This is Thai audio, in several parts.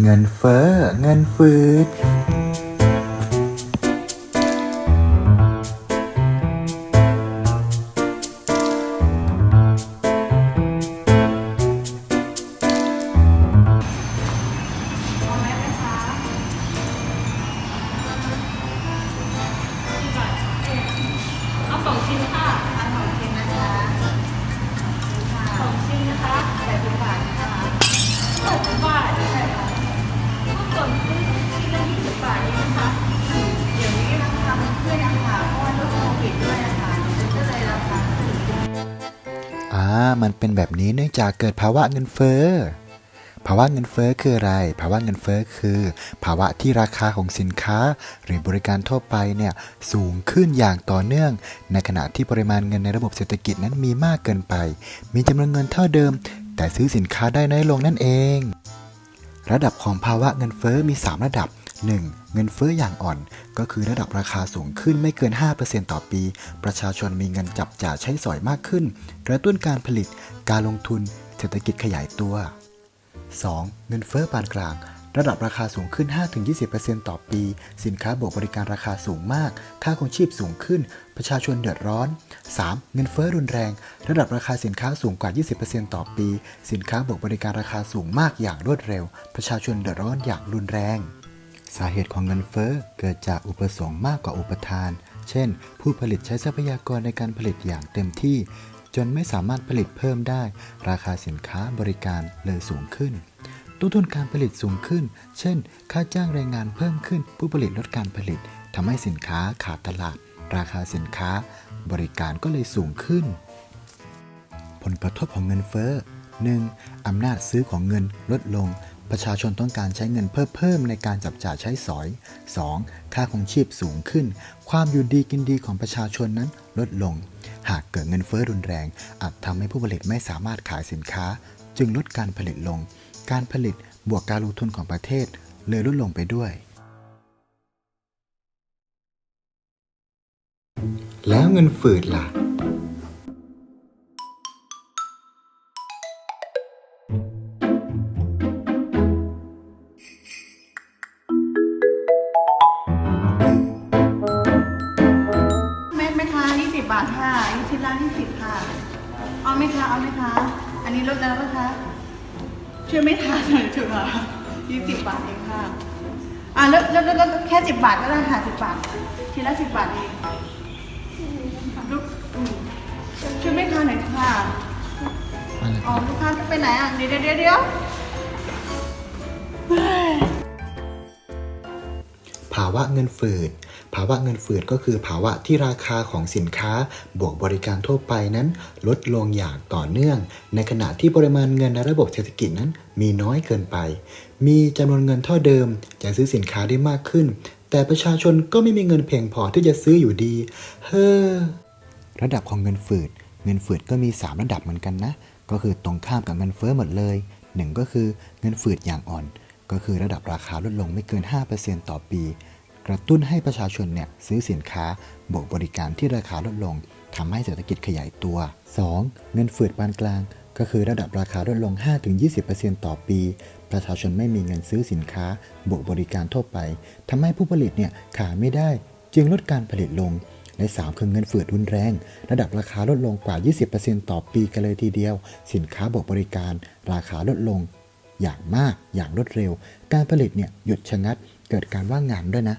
เงินเฟ้อเงินฟืด มันเป็นแบบนี้เนื่องจากเกิดภาวะเงินเฟ้อ ภาวะเงินเฟ้อคืออะไร ภาวะเงินเฟ้อคือ ภาวะที่ราคาของสินค้า หรือบริการทั่วไปเนี่ยสูงขึ้นอย่างต่อเนื่อง ในขณะที่ปริมาณเงินในระบบเศรษฐกิจนั้นมีมากเกินไป มีจำนวนเงินเท่าเดิม แต่ซื้อสินค้าได้น้อยลงนั่นเอง ระดับของภาวะเงินเฟ้อมี 3 ระดับ 1. เงินเฟ้ออย่างอ่อน ก็คือระดับราคาสูงขึ้นไม่เกิน 5%ต่อปี ประชาชนมีเงินจับจ่ายใช้สอยมากขึ้น กระตุ้นการผลิต การลงทุน เศรษฐกิจขยายตัว 2. เงินเฟ้อปานกลาง ระดับราคาสูงขึ้น 5-20%ต่อปี สินค้าบวกบริการราคาสูงมาก ค่าครองชีพสูงขึ้น ประชาชนเดือดร้อน 3. เงินเฟ้อรุนแรง ระดับราคาสินค้าสูงกว่า 20%ต่อปี สินค้าบวกบริการราคาสูงมากอย่างรวดเร็ว ประชาชนเดือดร้อนอย่างรุนแรง สาเหตุของเงินเฟ้อเกิดจากอุปสงค์มากกว่าอุปทาน เช่น ผู้ผลิตใช้ทรัพยากรในการผลิตอย่างเต็มที่ จนไม่สามารถผลิตเพิ่มได้ ราคาสินค้าบริการเลยสูงขึ้น ต้นทุนการผลิตสูงขึ้น เช่น ค่าจ้างแรงงานเพิ่มขึ้น ผู้ผลิตลดการผลิตทำให้สินค้าขาดตลาด ราคาสินค้า บริการก็เลยสูงขึ้น ผลกระทบของเงินเฟ้อ 1. อำนาจซื้อของเงินลดลง ประชาชนต้องการใช้เงินเพิ่มเพิ่มในการจับจ่ายใช้สอย 2. ค่าของชีพสูงขึ้น ความอยู่ดีกินดีของประชาชนนั้นลดลง หากเกิดเงินเฟ้อรุนแรง อาจทำให้ผู้ผลิตไม่สามารถขายสินค้า จึงลดการผลิตลง การผลิตบวกการลงทุนของประเทศ เลยลดลงไปด้วย แล้วเงินฝืดล่ะ อันนี้ลดแล้วนะคะ ช่วยไม่ทานหน่อยเถอะค่ะยี่สิบบาทเองค่ะ อ่าแล้วแล้วแล้วแล้วแค่สิบบาทก็ได้ค่ะสิบบาทชิ้นละสิบบาทเองลูกอืมช่วยไม่ทานหน่อยค่ะ อ๋อลูกค้าจะไปไหนอะ เดี๋ยวเดี๋ยวเดี๋ยวเดี๋ยวภาวะเงินฝืด ภาวะเงินฝืดก็คือภาวะที่ราคาของสินค้า บวกบริการทั่วไปนั้น ลดลงอย่างต่อเนื่อง ในขณะที่ปริมาณเงินในระบบเศรษฐกิจนั้น มีน้อยเกินไป มีจำนวนเงินเท่าเดิมจะซื้อสินค้าได้มากขึ้น แต่ประชาชนก็ไม่มีเงินเพียงพอที่จะซื้ออยู่ดี เฮ้อ ระดับของเงินฝืด เงินฝืดก็มี 3 ระดับเหมือนกันนะ ก็คือตรงข้ามกับเงินเฟ้อหมดเลย 1 ก็คือเงินฝืดอย่างอ่อนก็คือระดับราคาลดลงไม่เกิน 5%ต่อปี กระตุ้นให้ประชาชนเนี่ยซื้อสินค้าบวกบริการที่ราคาลดลงทำให้เศรษฐกิจขยายตัว 2. เงินฝืดปานกลาง ก็คือระดับราคาลดลง 5-20%ต่อปี ประชาชนไม่มีเงินซื้อสินค้าบวกบริการทั่วไปทำให้ผู้ผลิตเนี่ยขายไม่ได้ จึงลดการผลิตลงใน3คือเงินฝืดรุนแรง ระดับราคาลดลงกว่า 20%ต่อปีกันเลยทีเดียว สินค้าบวกบริการ ราคาลดลง อย่างมากอย่างรวดเร็ว การผลิตเนี่ยหยุดชะงัดเกิดการว่างงานด้วยนะ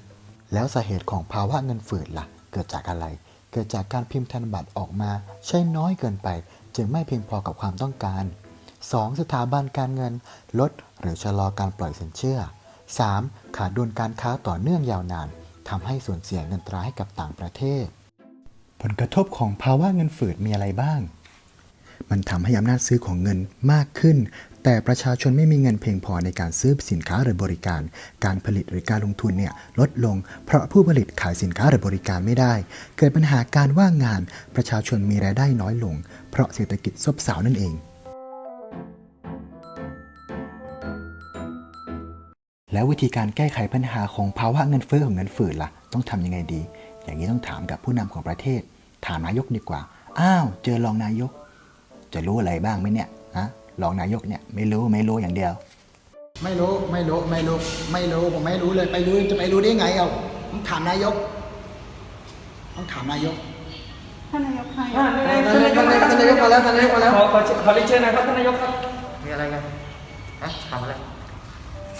แล้วสาเหตุของภาวะเงินฝืดล่ะ เกิดจากอะไร เกิดจากการพิมพ์ธนบัตรออกมา ใช้น้อยเกินไป จึงไม่เพียงพอกับความต้องการ 2. สถาบันการเงิน ลดหรือชะลอการปล่อยสินเชื่อ 3. ขาดดุลการค้าต่อเนื่องยาวนานทำให้สูญเสียเงินตราให้กับต่างประเทศ ผลกระทบของภาวะเงินฝืดมีอะไรบ้าง มันทำให้อำนาจซื้อของเงินมากขึ้น แต่ประชาชนไม่มีเงินเพียงพอในการซื้อสินค้าหรือบริการ การผลิตหรือการลงทุนเนี่ยลดลง เพราะผู้ผลิตขายสินค้าหรือบริการไม่ได้ เกิดปัญหาการว่างงาน ประชาชนมีรายได้น้อยลง เพราะเศรษฐกิจซบเซานั่นเอง แล้ววิธีการแก้ไขปัญหาของภาวะเงินเฟ้อของเงินฝืดล่ะ ต้องทำยังไงดี อย่างนี้ต้องถามกับผู้นำของประเทศ ถามนายกดีกว่า อ้าว เจอรองนายก จะรู้อะไรบ้างไหมเนี่ย รองนายกเนี่ยไม่รู้ไม่รู้อย่างเดียว ไม่รู้ไม่รู้ไม่รู้ไม่รู้ผมไม่รู้เลยไปรู้จะไปรู้ได้ไงเอาต้องถามนายกต้องถามนายกท่านนายกใครท่านนายกท่านนายกท่านนายกมาแล้วท่านนายกมาแล้วขอขอขอเรียนเชิญหนะครับท่านนายกครับมีอะไรกันฮะถามอะไร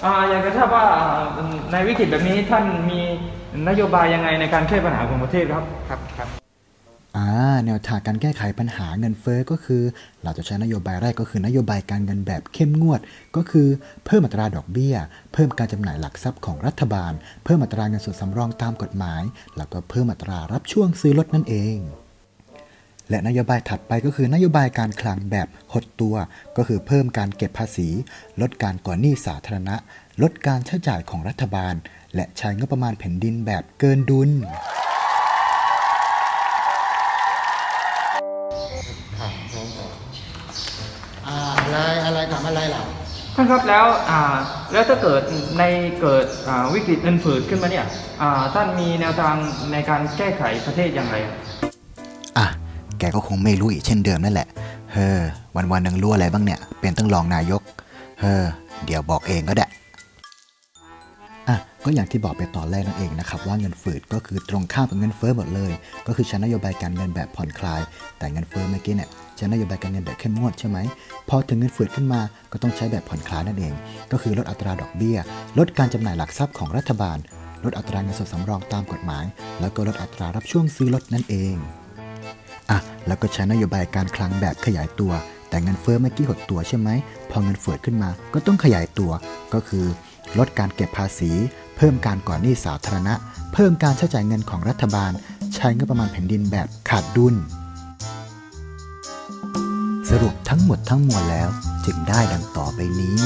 อ่าอยากจะทราบว่าในวิกฤตแบบนี้ท่านมีนโยบายยังไงในการแก้ปัญหาของประเทศครับครับครับ อ่าแนวทางการแก้ไขปัญหาเงินเฟ้อก็คือ เราจะใช้นโยบายแรกก็คือนโยบายการเงินแบบเข้มงวด ก็คือเพิ่มอัตราดอกเบี้ย เพิ่มการจำหน่ายหลักทรัพย์ของรัฐบาล เพิ่มอัตราเงินสดสำรองตามกฎหมาย แล้วก็เพิ่มอัตรารับช่วงซื้อลดนั่นเองและนโยบายถัดไปก็คือนโยบายการคลังแบบหดตัว ก็คือเพิ่มการเก็บภาษี ลดการก่อหนี้สาธารณะ ลดการใช้จ่ายของรัฐบาล และใช้งบประมาณแผ่นดินแบบเกินดุล ถามน้องต่ออ่าอะไรอะไรถามอะไรล่ะท่านครับแล้วอ่าแล้วถ้าเกิดในเกิดอ่าวิกฤตเงินฝืดขึ้นมาเนี่ยอ่าท่านมีแนวทางในการแก้ไขประเทศอย่างไรอะแกก็คงไม่รู้อีกเช่นเดิมนั่นแหละ เฮ้อวันวันๆหนึงรู้อะไรบ้างเนี่ย เป็นตั้งรองนายก เฮ้อเดี๋ยวบอกเองก็ได้อะ ก็อย่างที่บอกไปตอนแรกนั่นเองนะครับว่าเงินฝืดก็คือตรงข้ามกับเงินเฟ้อหมดเลย ก็คือใช้นโยบายการเงินแบบผ่อนคลาย แต่เงินเฟ้อเมื่อกี้เนี่ยใช้นโยบายการเงินแบบเข้มงวดใช่ไหมพอถึงเงินฝืดขึ้นมาก็ต้องใช้แบบผ่อนคลายนั่นเอง ก็คือลดอัตราดอกเบี้ย ลดการจำหน่ายหลักทรัพย์ของรัฐบาล ลดอัตราเงินสดสำรองตามกฎหมาย แล้วก็ลดอัตรารับช่วงซื้อลดนั่นเองอะแล้วก็ใช้นโยบายการคลังแบบขยายตัว แต่เงินเฟ้อเมื่อกี้หดตัวใช่ไหมพอเงินเฟ้อขึ้นมาก็ต้องขยายตัว ก็คือ ลดการเก็บภาษี เพิ่มการก่อนหนี้สาธารณะ เพิ่มการใช้จ่ายเงินของรัฐบาล ใช้เงินประมาณแผ่นดินแบบขาดดุล สรุปทั้งหมดทั้งมวลแล้วจึงได้ดังต่อไปนี้